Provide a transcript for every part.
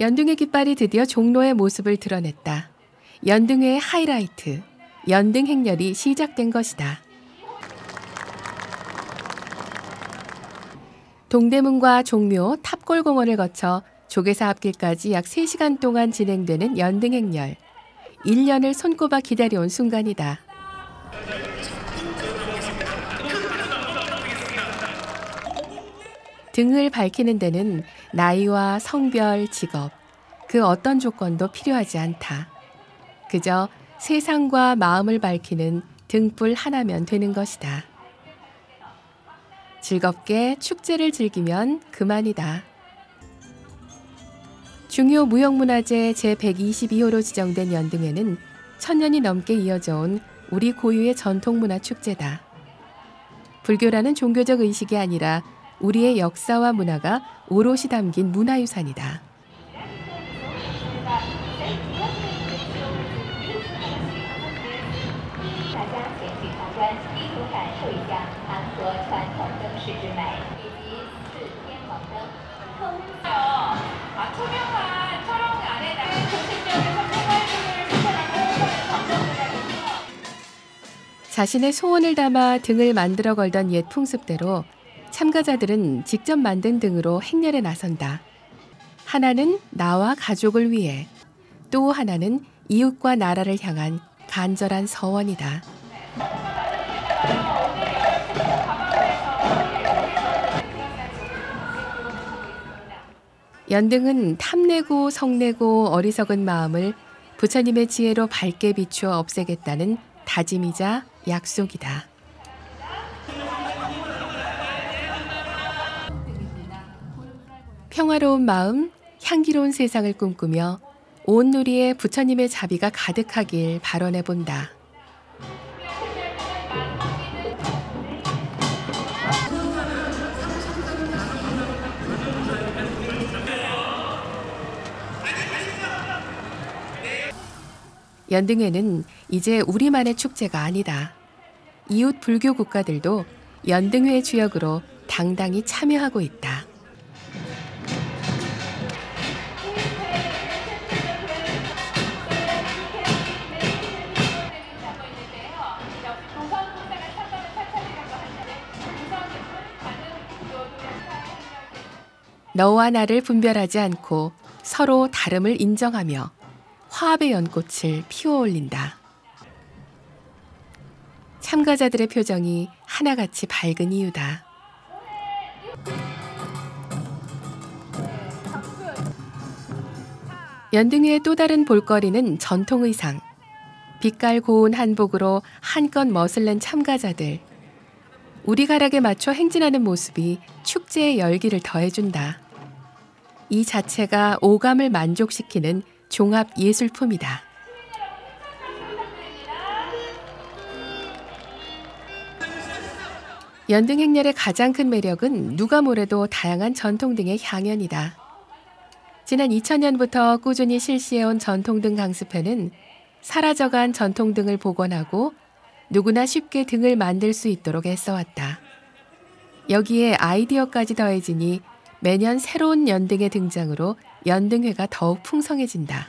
연등의 깃발이 드디어 종로의 모습을 드러냈다. 연등회의 하이라이트, 연등 행렬이 시작된 것이다. 동대문과 종묘, 탑골공원을 거쳐 조계사 앞길까지 약 3시간 동안 진행되는 연등 행렬. 1년을 손꼽아 기다려온 순간이다. 등을 밝히는 데는 나이와 성별, 직업, 그 어떤 조건도 필요하지 않다. 그저 세상과 마음을 밝히는 등불 하나면 되는 것이다. 즐겁게 축제를 즐기면 그만이다. 중요 무형문화재 제122호로 지정된 연등회는 천년이 넘게 이어져 온 우리 고유의 전통문화 축제다. 불교라는 종교적 의식이 아니라 우리의 역사와 문화가 오롯이 담긴 문화유산이다. 자신의 소원을 담아 등을 만들어 걸던 옛 풍습대로 참가자들은 직접 만든 등으로 행렬에 나선다. 하나는 나와 가족을 위해, 또 하나는 이웃과 나라를 향한 간절한 서원이다. 연등은 탐내고 성내고 어리석은 마음을 부처님의 지혜로 밝게 비추어 없애겠다는 다짐이자 약속이다. 평화로운 마음, 향기로운 세상을 꿈꾸며 온 누리에 부처님의 자비가 가득하길 발언해 본다. 연등회는 이제 우리만의 축제가 아니다. 이웃 불교 국가들도 연등회 주역으로 당당히 참여하고 있다. 너와 나를 분별하지 않고 서로 다름을 인정하며 화합의 연꽃을 피워 올린다. 참가자들의 표정이 하나같이 밝은 이유다. 연등회의 또 다른 볼거리는 전통 의상. 빛깔 고운 한복으로 한껏 멋을 낸 참가자들. 우리 가락에 맞춰 행진하는 모습이 축제의 열기를 더해준다. 이 자체가 오감을 만족시키는 종합 예술품이다. 연등 행렬의 가장 큰 매력은 누가 뭐래도 다양한 전통 등의 향연이다. 지난 2000년부터 꾸준히 실시해온 전통등 강습회는 사라져간 전통등을 복원하고 누구나 쉽게 등을 만들 수 있도록 애써왔다. 여기에 아이디어까지 더해지니 매년 새로운 연등의 등장으로 연등회가 더욱 풍성해진다.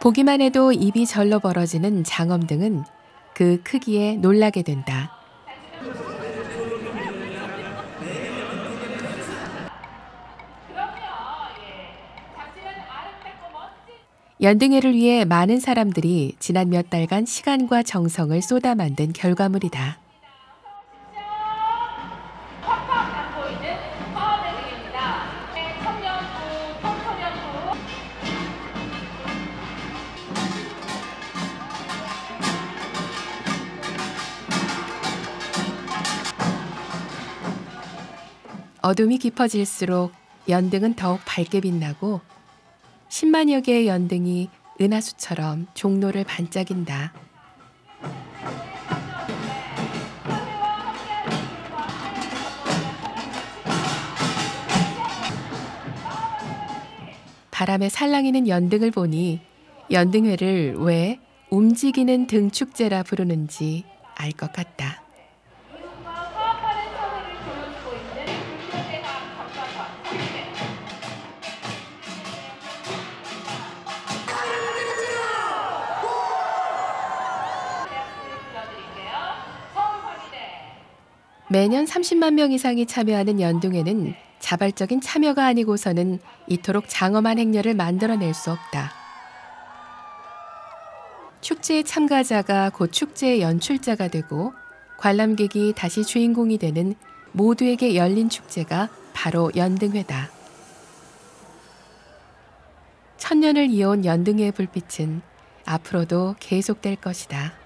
보기만 해도 입이 절로 벌어지는 장엄 등은 그 크기에 놀라게 된다. 연등회를 위해 많은 사람들이 지난 몇 달간 시간과 정성을 쏟아 만든 결과물이다. 어둠이 깊어질수록 연등은 더욱 밝게 빛나고 10만여 개의 연등이 은하수처럼 종로를 반짝인다. 바람에 살랑이는 연등을 보니 연등회를 왜 움직이는 등축제라 부르는지 알 것 같다. 매년 30만 명 이상이 참여하는 연등회는 자발적인 참여가 아니고서는 이토록 장엄한 행렬을 만들어낼 수 없다. 축제의 참가자가 곧 축제의 연출자가 되고 관람객이 다시 주인공이 되는 모두에게 열린 축제가 바로 연등회다. 천년을 이어온 연등회의 불빛은 앞으로도 계속될 것이다.